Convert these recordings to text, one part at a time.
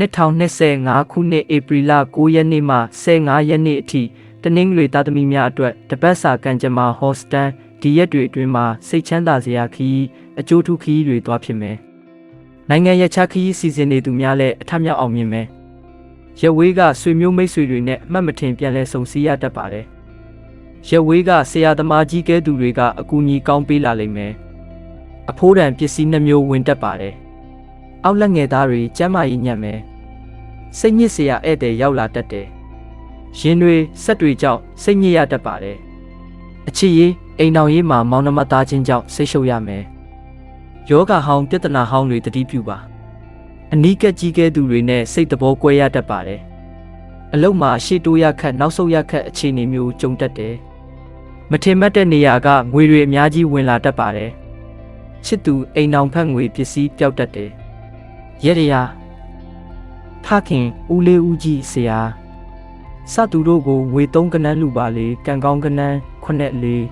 2025ခုနှစ်ဧပြီလ9ရက်နေ့မှ15ရက်နေ့အထိတနင်္ဂနွေသားသမီးများအတွက်တပတ်စာကံကြမ္မာဟော့စတန်ဒီရက်တွေအတွင်းမှာစိတ်ချမ်းသာစရာခီးအကျိုးထူးခီးတွေသွားဖြစ်မယ်။နိုင်ငံရခြားခီးစီစဉ်နေသူများလည်းအထက်မြောက်အောင်မြင်မယ်။ရက်ဝေးကဆွေမျိုးမိတ်ဆွေတွေနဲ့အမှတ်မထင်ပြန်လဲဆုံစည်းရတတ်ပါတယ်။ရက်ဝေးကဆရာသမားကြီးကဲသူတွေကအကူအညီကောင်းပေးလာလိမ့်မယ်။အဖိုးတန်ပစ္စည်းနှမျိုးဝင်တက်ပါတယ်။ အောက်လက်ငယ်သားတွေကျမ်းမာရေးညံ့မယ်။စိတ်ညစ်စရာဧည့်သည်ရောက်လာတတ်တယ်။ရင်တွေဆက်တွေကြောင့်စိတ်ညစ်ရတတ်ပါတယ်။အချစ်ရေးအိမ်တော်ရေးမှာမောင်နှမသားချင်းကြောင့်ဆိတ်ရှုပ်ရမယ်။ယောဂဟောင်းပြဿနာဟောင်းတွေတတိပြုပါ။အနီးကပ်ကြီးကဲသူတွေနဲ့စိတ်တဘောကွဲရတတ်ပါတယ်။အလုတ်မှာရှေ့တိုးရခတ်နောက်ဆုတ်ရခတ်အခြေအနေမျိုးကြုံတတ်တယ်။မထင်မှတ်တဲ့နေရာကငွေတွေအများကြီးဝင်လာတတ်ပါတယ်။ချစ်သူအိမ်အောင်ဖက်ငွေပစ္စည်းပျောက်တတ်တယ်။ ရဲရရာဖခင်ဦးလေးဦးကြီးဆရာစသူတို့ကိုငွေသုံးကနန်းလူပါလေကံကောင်းကနန်းခုနှစ်လေး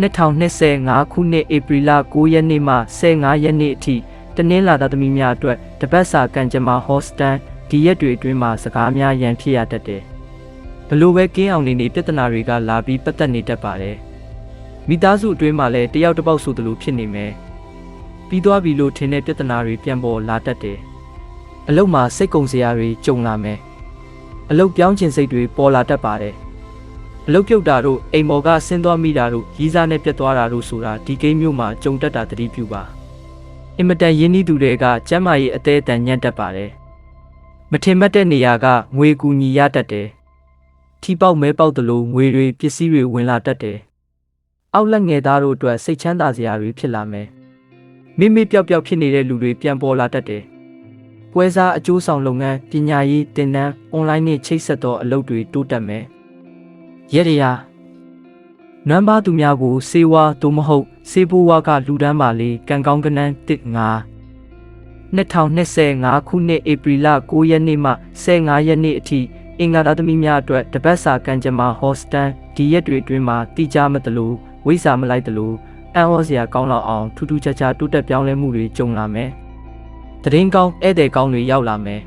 2025ခုနှစ်ဧပြီလ9ရက်နေ့မှ15ရက်နေ့အထိတနင်္လာသားသမီးများအတွက်တပတ်စာကံကြမ္မာဟော့စတန်ဒီရက်တွေအတွင်းမှာစကားများရန်ဖြစ်ရတတ်တယ်။ဘလို့ပဲကင်းအောင်နေနေပြဿနာတွေကလာပြီးပတ်သက်နေတတ်ပါတယ်။မိသားစုအတွင်းမှာလည်းတယောက်တစ်ပေါက်ဆိုသလိုဖြစ်နေမယ်။ ပြီးသွားပြီလို့ထင်တဲ့ပြဿနာတွေပြန်ပေါ်လာတတ်တယ်။အလုတ်မှာစိတ်ကုံစရာတွေကြုံလာမယ်။အလုတ်ပြောင်းကျင်စိတ်တွေပေါ်လာတတ်ပါတယ်။အလုတ်ပြုတ်တာတို့အိမ်မော်ကဆင်းသွားမိတာတို့ရီးစားနဲ့ပြတ်သွားတာတို့ဆိုတာဒီကိန်းမျိုးမှာကြုံတတ်တာသတိပြုပါအင်မတန်ရင်းနှီးသူတွေကကျမ်းမာရေးအသေးအတန်ညံ့တတ်ပါတယ်မထင်မှတ်တဲ့နေရာကငွေကူညီရတတ်တယ်ထီပေါက်မဲပေါက်သလိုငွေတွေပစ္စည်းတွေဝင်လာတတ်တယ်အောက်လက်ငယ်သားတို့အတွက်စိတ်ချမ်းသာစရာတွေဖြစ်လာမယ် မိမိပျောက်ပျောက်ဖြစ်နေတဲ့လူတွေပြန်ပေါ်လာတတ်တယ်ပွဲစားအကျိုးဆောင်လုပ်ငန်းပညာရေးတင်နန်းအွန်လိုင်းနဲ့ချိတ်ဆက်သောအလုပ်တွေတိုးတက်မယ်ရဲရရာနံပါတ်သူများကိုစေဝါသို့မဟုတ်စေဘိုးဝါကလူဒန်းပါလေကံကောင်းကနန်း15 2025ခုနှစ်ဧပြီလ9ရက်နေ့မှ15ရက်နေ့အထိအင်္ဂါသားသမီးများအတွက်တပတ်စာကံကြမ္မာဟော့စတန်ဒီရက်တွေအတွင်းမှာတိကျမတလို့ဝိစာမလိုက်တလို့ အံ့ဩစရာကောင်းလောက်အောင်ထူးထူးခြားခြားတိုးတက်ပြောင်းလဲမှုတွေကြုံလာမယ်။တရင်ကောင်းဧည့်သည်ကောင်းတွေရောက်လာမယ်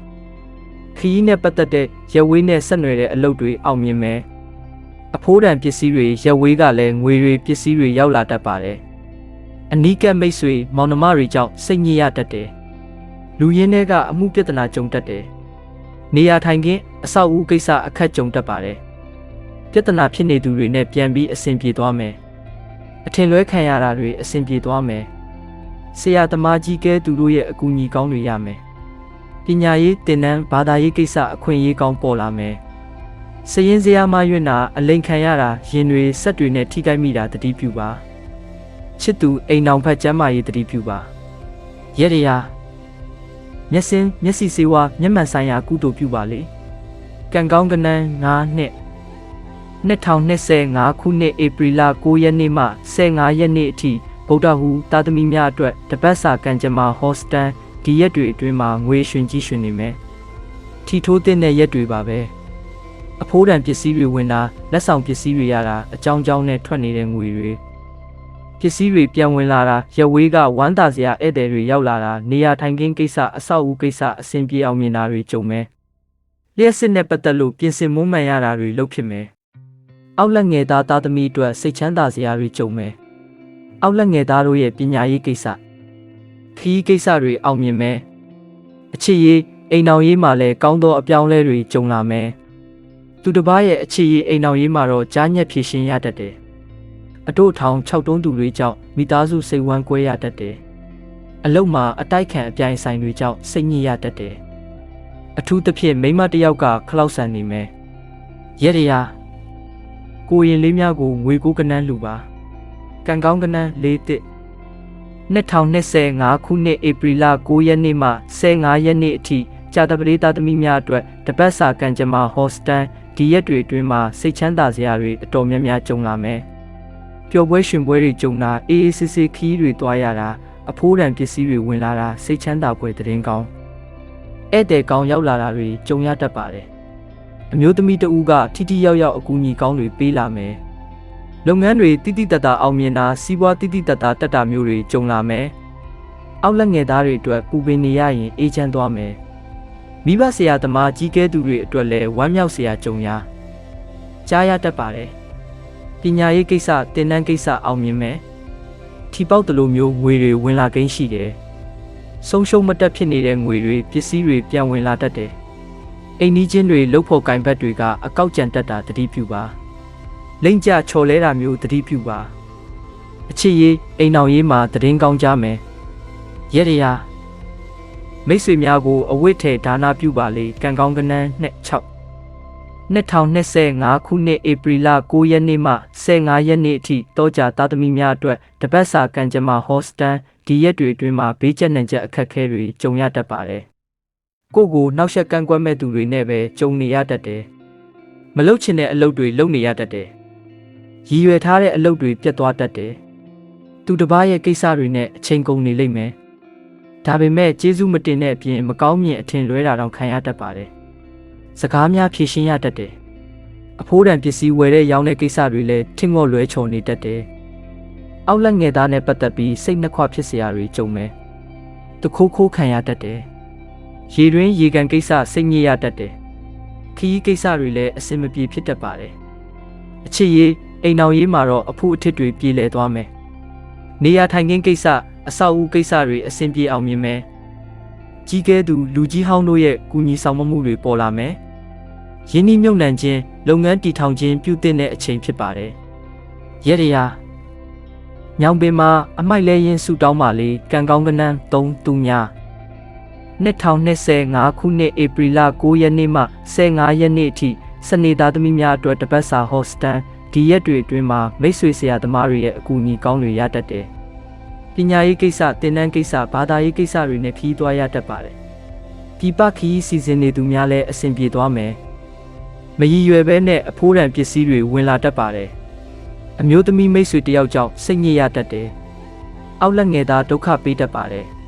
။ခီးနဲ့ပတ်သက်တဲ့ရဝေးနဲ့ဆက်နွယ်တဲ့အလုပ်တွေအောင်မြင်မယ်။အဖိုးတန်ပစ္စည်းတွေရဝေးကလည်းငွေတွေပစ္စည်းတွေရောက်လာတတ်ပါတယ်။အနီးကပ်မိတ်ဆွေမောင်နှမတွေကြောင့်စိတ်ညစ်ရတတ်တယ်။လူရင်းတွေကအမှုပြဿနာကြုံတတ်တယ်။နေရာထိုင်ခင်းအဆောက်အဦကိစ္စအခက်ကြုံတတ်ပါတယ်။ပြဿနာဖြစ်နေသူတွေနဲ့ပြန်ပြီးအဆင်ပြေသွားမယ်။ အထင်လွဲခံရတာတွေအဆင်ပြေသွားမယ်။ဆရာသမားကြီးကဲသူတို့ရဲ့အကူအညီကောင်းတွေရမယ်။ပညာရေးတင်နန်းဘာသာရေးကိစ္စအခွင့်အရေးကောင်းပေါ်လာမယ်။စရင်စရာမရွံ့တာအလိန်ခံရတာရင်တွေဆက်တွေနဲ့ထိခိုက်မိတာတတိပြုပါ။ချစ်သူအိမ်အောင်ဖက်ကျမ်းမာရေးတတိပြုပါ။ရဲရရာမျက်စင်းမျက်စိစေဝါမျက်မှန်ဆိုင်ရာကုသိုလ်ပြုပါလေ။ကံကောင်းကနန်း9နှစ် 2025ခုနှစ်ဧပြီလ9ရက်နေ့မှ15ရက်နေ့အထိဗုဒ္ဓဟူတာသမီများအတွက်တပတ်စာကံကြမ္မာဟော့စတန်ဒီရက်တွေအတွင်းမှာငွေရွှင်ကြီးရွှင်နေမယ်။ထီထိုးတဲ့ရက်တွေပါပဲ။အဖိုးတန်ပစ္စည်းတွေဝင်တာလက်ဆောင်ပစ္စည်းတွေရတာအကြောင်းကြောင်းနဲ့ထွက်နေတဲ့ငွေတွေပစ္စည်းတွေပြန်ဝင်လာတာရဝေးကဝမ်းသာစရာဧည့်သည်တွေရောက်လာတာနေရာထိုင်ခင်းကိစ္စအဆောက်အဦကိစ္စအဆင်ပြေအောင်မြင်တာတွေကြုံမယ်။လျှက်စစ်နဲ့ပတ်သက်လို့ပြင်ဆင်မွမ်းမံရတာတွေလုပ်ဖြစ်မယ်။ အောက်လက်ငယ်သားသားသမီးအတွက်စိတ်ချမ်းသာစရာတွေကြုံမယ်။အောက်လက်ငယ်သားတို့ရဲ့ပညာရေးကိစ္စခီးကိစ္စတွေအောင်မြင်မယ်။အချစ်ရေးအိမ်အောင်ရေးမှာလည်းကောင်းသောအပြောင်းလဲတွေကြုံလာမယ်။သူတစ်ပါးရဲ့အချစ်ရေးအိမ်အောင်ရေးမှာတော့ကြားညက်ဖြည့်ရှင်ရတတ်တယ်။အတို့ထောင်6တုံးသူတွေကြောင့်မိသားစုစိတ်ဝမ်းကွဲရတတ်တယ်။အလုတ်မှာအတိုက်ခံအပြိုင်ဆိုင်တွေကြောင့်စိတ်ညစ်ရတတ်တယ်။အထူးသဖြင့်မိမတစ်ယောက်ကခလောက်ဆန်နေမယ်။ရဲရရာ ကိုရင်လေးများကိုငွေကိုကနန်းလူပါ။ကံကောင်းကနန်းလေးတစ်2025ခုနှစ်ဧပြီလ9ရက်နေ့မှ15ရက်နေ့အထိကြာတပလေးသားသမီးများအတွက်တပတ်စာကံကြမ္မာဟော့စတန်ဒီရက်တွေအတွင်းမှာစိတ်ချမ်းသာစရာတွေအတော်များများကြုံလာမယ်။ပျော်ပွဲရှင်ပွဲတွေကြုံတာအေးအေးဆေးဆေးခီးတွေတွားရတာအဖိုးတန်ပစ္စည်းတွေဝင်လာတာစိတ်ချမ်းသာပွဲတည်င်းကောင်းဧည့်သည်ကောင်းရောက်လာတာတွေကြုံရတတ်ပါတယ်။ အမျိုးသမီးတဦးကထိထိရောက်ရောက်အကူအညီကောင်းတွေပေးလာမယ်။လုပ်ငန်းတွေတိတိတတ်တာအောင်မြင်တာစီးပွားတိတိတတ်တာတက်တာမျိုးတွေကြုံလာမယ်။အောက်လက်ငယ်သားတွေအတွက်ပူပင်နေရရင်အေးချမ်းသွားမယ်။မိဘဆရာသမားကြီးကဲသူတွေအတွက်လည်းဝမ်းမြောက်စရာကြုံရကြားရတတ်ပါတယ်ပညာရေးကိစ္စတင်နန်းကိစ္စအောင်မြင်မယ်ထီပေါက်တလိုမျိုးငွေတွေဝင်လာကိန်းရှိတယ်ဆုံးရှုံးမတက်ဖြစ်နေတဲ့ငွေတွေပစ္စည်းတွေပြန်ဝင်လာတတ်တယ် အိမ်နီးချင်းတွေလှုပ်ဖို့ကင်ဘက်တွေကအကောက်ကြံတက်တာတတိပြုပါလိမ့်ကြချော်လဲတာမျိုးတတိပြုပါအချစ်ရေးအိမ်အောင်ရေးမှာတည်င်းကောင်းကြမယ်ရက်ရရာမိတ်ဆွေများကိုအဝတ်ထဲဒါနာပြုပါလေကံကောင်းကနန်းနဲ့6 2025ခုနှစ်ဧပြီလ9ရက်နေ့မှ15ရက်နေ့အထိတောကြာသားသမီးများအတွက်တပတ်စာကံကြမ္မာဟော့စတန်ဒီရက်တွေအတွင်းမှာဘေးကျက်နိုင်ချက်အခက်အခဲတွေကြုံရတတ်ပါတယ်။ ကိုယ့်ကိုနှောက်ယှက်ကန့်ကွက်မဲ့သူတွေနဲ့ပဲကြုံနေရတတ်တယ်။မလုပ်ချင်တဲ့အလုပ်တွေလုပ်နေရတတ်တယ်။ရည်ရွယ်ထားတဲ့အလုပ်တွေပြတ်သွားတတ်တယ်။သူတစ်ပါးရဲ့ကိစ္စတွေနဲ့အချိန်ကုန်နေလိမ့်မယ်။ဒါပေမဲ့ကျေးဇူးမတင်တဲ့အပြင်မကောင်းမြင်အထင်လွဲတာတော့ခံရတတ်ပါတယ်။စကားများဖြေရှင်းရတတ်တယ်။အဖိုးတန်ပစ္စည်းဝယ်တဲ့ရောင်းတဲ့ကိစ္စတွေလည်းထင်ငော့လွဲချော်နေတတ်တယ်။အောက်လက်ငယ်သားနဲ့ပတ်သက်ပြီးစိတ်နှခွဖြစ်စရာတွေကြုံမယ်။တခိုးခိုးခံရတတ်တယ်။ ရေတွင်းရေကန်ကိစ္စစိတ်ညစ်ရတတ်တယ်။ခီးကိစ္စတွေလည်းအဆင်မပြေဖြစ်တတ်ပါတယ်။အချစ်ရေးအိမ်အောင်ရေးမှာတော့အဖို့အထစ်တွေပြေလည်သွားမယ်။နေရာထိုင်ခင်းကိစ္စအဆောက်အဦကိစ္စတွေအဆင်ပြေအောင်မြင်မယ်။ကြီးကဲသူလူကြီးဟောင်းတို့ရဲ့ကူညီဆောင်မမှုတွေပေါ်လာမယ်။ယင်းနှိမြုပ်နှံခြင်းလုပ်ငန်းတည်ထောင်ခြင်းပြုသင့်တဲ့အချိန်ဖြစ်ပါတယ်။ရက်ရရာညောင်ပင်မှာအမိုက်လဲရင်ဆူတောင်းပါလေကံကောင်းကနန်း3သူများ 2025ခုနှစ်ဧပြီလ9ရက်နေ့မှ15ရက်နေ့အထိစနေသားသမီးများအတွက်တပတ်စာဟော့စတန်ဒီရက်တွေအတွင်းမှာမိတ်ဆွေဆရာသမားတွေရဲ့အကူအညီကောင်းတွေရတတ်တယ်။ပညာရေးကိစ္စ၊တင်နန်းကိစ္စ၊ဘာသာရေးကိစ္စတွေနဲ့ခီးသွားရတတ်ပါတယ်။ပြပခီးစီစဉ်နေသူများလည်းအဆင်ပြေသွားမယ်။မရည်ရွယ်ဘဲနဲ့အဖိုးတန်ပစ္စည်းတွေဝင်လာတတ်ပါတယ်။အမျိုးသမီးမိတ်ဆွေတယောက်ကြောင့်စိတ်ညစ်ရတတ်တယ်။အောက်လက်ငယ်သားဒုက္ခပေးတတ်ပါတယ်။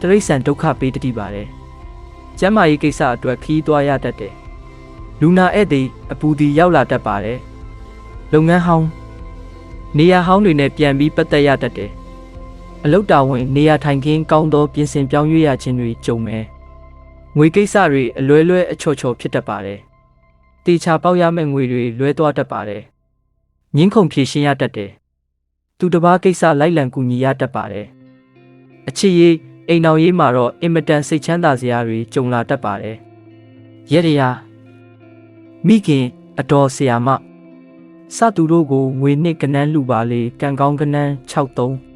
တရိษံဒုက္ခပေးတတ်ပါတယ်။ကျမ်းမာရေးကိစ္စအတွက်ခီးသွားရတတ်တယ်။လူနာဧည့်သည်အပူသည်ရောက်လာတတ်ပါတယ်။လုပ်ငန်းဟောင်းနေရာဟောင်းတွေနဲ့ပြန်ပြီးပတ်သက်ရတတ်တယ်။အလုတ်တာဝန်နေရာထိုင်ခင်းကောင်းသောပြင်ဆင်ပြောင်းရွေ့ရခြင်းတွေကြုံမယ်။ငွေကိစ္စတွေအလွဲလွဲအချော်ချော်ဖြစ်တတ်ပါတယ်။တေချာပေါက်ရမယ့်ငွေတွေလွဲသွားတတ်ပါတယ်။ငင်းခုန်ဖြည့်ရှင်းရတတ်တယ်။သူတစ်ပါးကိစ္စလိုက်လံကူညီရတတ်ပါတယ်။အချစ်ရေး အိမ်တော်ရေးမှာတော့အင်မတန်စိတ်ချမ်းသာစရာတွေကြုံလာတတ်ပါတယ်။ရက်ရရာမိခင်အတော်ဆရာမစသူတို့ကိုငွေနှစ်ကနန်းလူပါလေကံကောင်းကနန်း63